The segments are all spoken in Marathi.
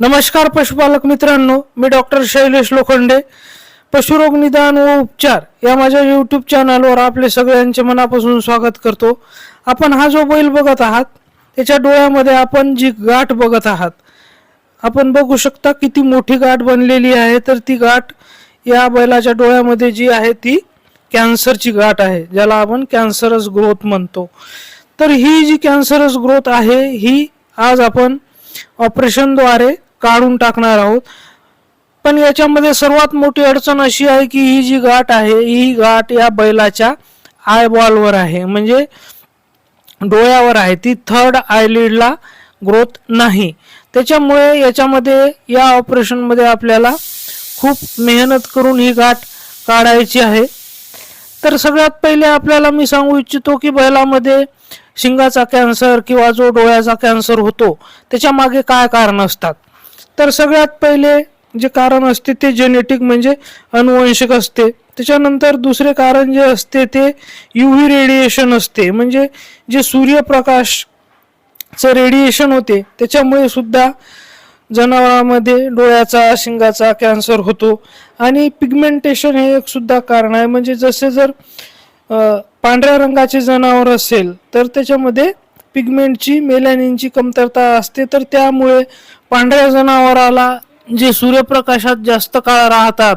नमस्कार पशुपालक मित्रांनो. मी डॉक्टर शैलेश लोखंडे. पशुरोग निदान व उपचार या माझ्या यूट्यूब चॅनलवर आपले सगळ्यांचे मनापासून स्वागत करतो. आपण हा जो बैल बघत आहात त्याच्या डोळ्यामध्ये आपण जी गाठ बघत आहात आपण बघू शकता किती मोठी गाठ बनलेली आहे. तर ती गाठ या बैलाच्या डोळ्यामध्ये जी आहे ती कॅन्सरची गाठ आहे ज्याला आपण कॅन्सरस ग्रोथ म्हणतो. तर ही जी कॅन्सरस ग्रोथ आहे ही आज आपण ऑपरेशनद्वारे काढून टाकणार आहोत. पण याच्यामध्ये सर्वात मोठी अडचण अशी आहे की ही जी गाठ आहे ही गाठ या बैलाच्या आयबॉलवर आहे. म्हणजे डोळ्यावर आहे. ती थर्ड आयलिडला ग्रोथ नाही. त्याच्यामुळे याच्यामध्ये या ऑपरेशनमध्ये आपल्याला खूप मेहनत करून ही गाठ काढायची आहे. तर सगळ्यात पहिले आपल्याला मी सांगू इच्छितो की बैलामध्ये शिंगाचा कॅन्सर किंवा जो डोळ्याचा कॅन्सर होतो त्याच्यामागे काय कारण असतात? तर सगळ्यात पहिले जे कारण असते ते जेनेटिक म्हणजे अनुवंशिक असते. त्याच्यानंतर दुसरे कारण जे असते ते युव्ही रेडिएशन असते. म्हणजे जे सूर्यप्रकाश चं रेडिएशन होते त्याच्यामुळे सुद्धा जनावरांमध्ये डोळ्याचा शिंगाचा कॅन्सर होतो. आणि पिगमेंटेशन हे एक सुद्धा कारण आहे. म्हणजे जसे जर पांढऱ्या रंगाचे जनावर असेल तर त्याच्यामध्ये पिगमेंटची मेलॅनिनची कमतरता असते तर त्यामुळे पांढऱ्या जनावराला जे सूर्यप्रकाशात जास्त काळ राहतात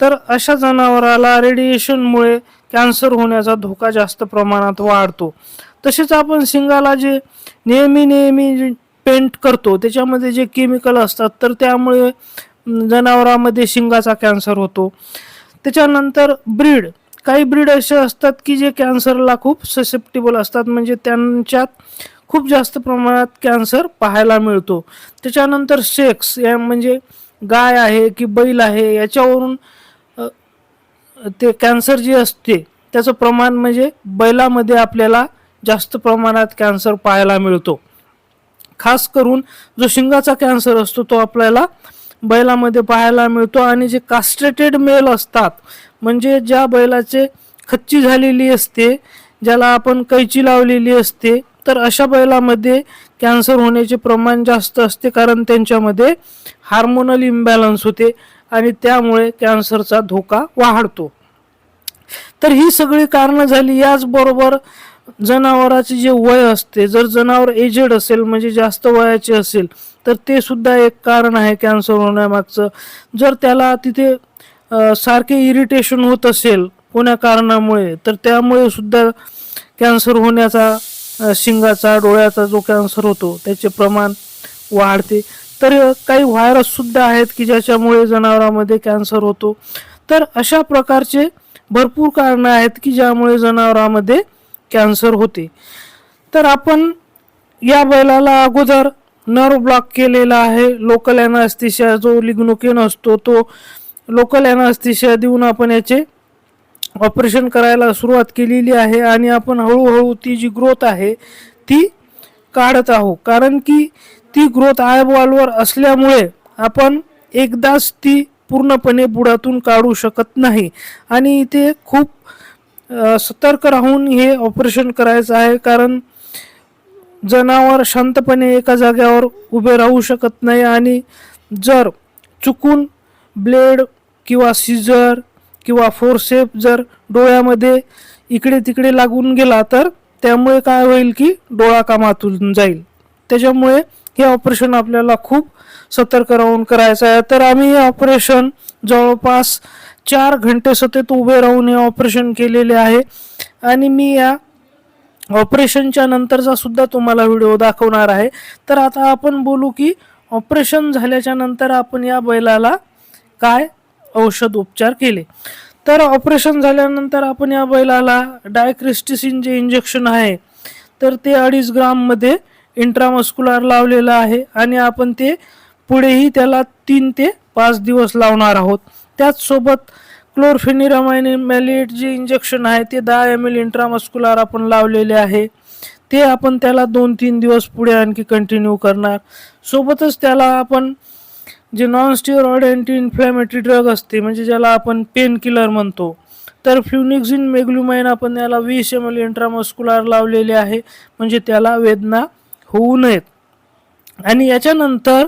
तर अशा जनावराला रेडिएशनमुळे कॅन्सर होण्याचा धोका जास्त प्रमाणात वाढतो. तसेच आपण शिंगाला जे नेहमी नेहमी पेंट करतो त्याच्यामध्ये जे केमिकल असतात तर त्यामुळे जनावरामध्ये शिंगाचा कॅन्सर होतो. त्याच्यानंतर ब्रीड काही ब्रीड असे असतात की जे कॅन्सरला खूप ससेप्टेबल असतात. म्हणजे त्यांच्यात खूप जास्त प्रमाणात कॅन्सर पाहायला मिळतो. त्याच्यानंतर सेक्स या म्हणजे गाय आहे की बैल आहे याच्यावरून ते कॅन्सर जे असते त्याचं प्रमाण म्हणजे बैलामध्ये आपल्याला जास्त प्रमाणात कॅन्सर पाहायला मिळतो. खास करून जो शिंगाचा कॅन्सर असतो तो आपल्याला बैलामध्ये पाहायला मिळतो आणि जे कास्ट्रेटेड मेल असतात म्हणजे ज्या बैलाचे खच्ची झालेली असते ज्याला आपण कैची लावलेली असते तर अशा बैलामध्ये कॅन्सर होण्याचे प्रमाण जास्त असते कारण त्यांच्यामध्ये हार्मोनल इम्बॅलन्स होते आणि त्यामुळे कॅन्सरचा धोका वाढतो. तर ही सगळी कारणं झाली. याचबरोबर जनावराचे जे वय असते जर जनावर एजेड असेल म्हणजे जास्त वयाचे असेल तर ते सुद्धा एक कारण आहे कॅन्सर होण्यामागचं. जर त्याला तिथे सारखे इरिटेशन होत असेल कोण्या कारणामुळे तर त्यामुळे सुद्धा कॅन्सर होण्याचा शिंगाचा डोळ्याचा जो कॅन्सर होतो त्याचे प्रमाण वाढते. तर काही व्हायरस सुद्धा आहेत की ज्याच्यामुळे जनावरांमध्ये कॅन्सर होतो. तर अशा प्रकारचे भरपूर कारणं आहेत की ज्यामुळे जनावरांमध्ये कॅन्सर होते. तर आपण या बैलाला अगोदर नर्व ब्लॉक केलेला आहे. लोकल अॅनास्थिशिया जो लिग्नोकेन असतो तो लोकल अॅनास्थिशिया देऊन आपण याचे ऑपरेशन करायला सुरुवात केलेली आहे आणि आपण हळूहळू ती जी ग्रोथ आहे ती काढत आहोत. कारण की ती ग्रोथ आयबॉलवर असल्यामुळे आपण एकदाच ती पूर्णपणे बुडातून काढू शकत नाही. आणि इथे खूप सतर्क राहून हे ऑपरेशन करायचं आहे कारण जनावर शांतपणे एका जाग्यावर उभे राहू शकत नाही आणि जर चुकून ब्लेड किंवा सिजर किंवा फोरसेप जर डोळ्यामध्ये इकडे तिकडे लागून गेला तर त्यामुळे काय होईल की डोळा कामातून जाईल. त्याच्यामुळे हे ऑपरेशन आपल्याला खूप सतर्क राहून करायचं आहे. तर आम्ही हे ऑपरेशन जवळपास चार घंटे सतत उभे राहून हे ऑपरेशन केलेले आहे. आणि मी या ऑपरेशनच्या नंतरचा सुद्धा तुम्हाला व्हिडिओ दाखवणार आहे. तर आता आपण बोलू की ऑपरेशन झाल्याच्यानंतर आपण या बैलाला काय औषध उपचार केले. तर ऑपरेशन झाल्यानंतर आपण या बैलाला डायक्रिस्टिसिन जे इंजेक्शन आहे तर ते अडीच ग्राममध्ये इंट्रामस्कुलार लावलेलं आहे. आणि आपण ते पुढेही त्याला तीन ते पाच दिवस लावणार आहोत. त्याचसोबत क्लोरफेनिरामाइन मॅलिएट जे इंजेक्शन आहे ते दहा एम एल इंट्रामस्कुलार आपण लावलेले आहे. ते आपण त्याला दोन तीन दिवस पुढे आणखी कंटिन्यू करणार. सोबतच त्याला आपण जे non steroid anti inflammatory drug असते म्हणजे ज्याला आपण पेन किलर म्हणतो तर फ्युनिक्झिन मेग्लुमाइन आपण याला वीस एम एल इंट्रामस्कुलार लावलेले आहे म्हणजे त्याला वेदना होऊ नयेत. आणि याच्यानंतर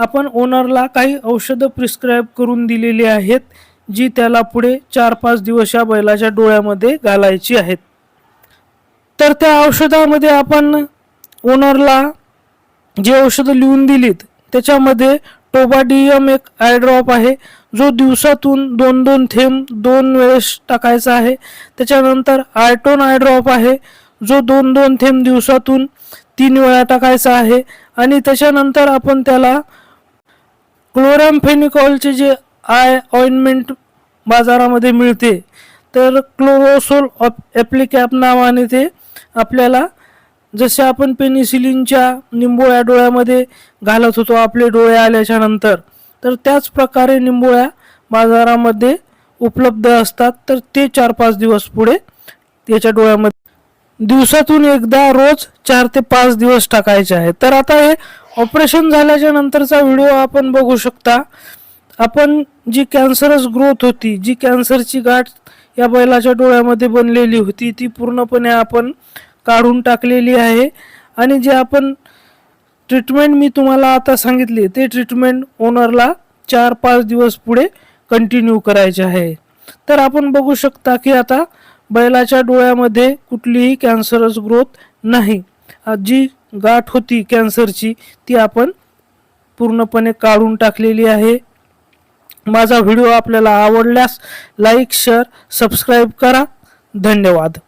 आपण ओनरला काही औषधं प्रिस्क्राईब करून दिलेली आहेत जी त्याला पुढे चार पाच दिवस या बैलाच्या डोळ्यामध्ये घालायची आहेत. तर त्या औषधामध्ये आपण ओनरला जे औषधं लिहून दिलीत त्याच्यामध्ये टोबाडियम एक आयड्रॉप आहे जो दिवसातून दोन दोन थेंब दोन वेळेस टाकायचा आहे. त्याच्यानंतर आयटोन आयड्रॉप आहे जो दोन दोन थेंब दिवसातून तीन वेळा टाकायचा आहे. आणि त्याच्यानंतर आपण त्याला क्लोरॅम्फेनिकॉलचे जे आय ऑइंटमेंट बाजारामध्ये मिळते तर क्लोरोसोल ऑप ॲप्लिकॅप नावाने ते आपल्याला जसे आपण पेनिसिलिनच्या निंबोळ्या डोळ्यामध्ये घालत होतो आपले डोळे आल्याच्यानंतर तर त्याच प्रकारे निंबोळ्या बाजारामध्ये उपलब्ध असतात. तर ते चार पाच दिवस पुढे त्याच्या डोळ्यामध्ये दिवसातून एकदा रोज चार ते पाच दिवस टाकायचे आहे. तर आता हे ऑपरेशन झाल्याच्या नंतरचा व्हिडिओ आपण बघू शकता. आपण जी कॅन्सरस ग्रोथ होती जी कॅन्सरची गाठ या बैलाच्या डोळ्यामध्ये बनलेली होती ती पूर्णपणे आपण काढून टाकलेली आहे. आणि जे आपण ट्रीटमेंट मी तुम्हाला आता सांगितली ते ट्रीटमेंट ओनरला चार पाच दिवस पुढे कंटिन्यू करायचे आहे. तर आपण बघू शकता की आता बैलाच्या डोळ्यामध्ये कुठलीही कॅन्सरस ग्रोथ नाही. जी गाठ होती कॅन्सरची ती आपण पूर्णपणे काढून टाकलेली आहे. माझा व्हिडिओ आपल्याला आवडल्यास लाईक शेअर सबस्क्राईब करा. धन्यवाद.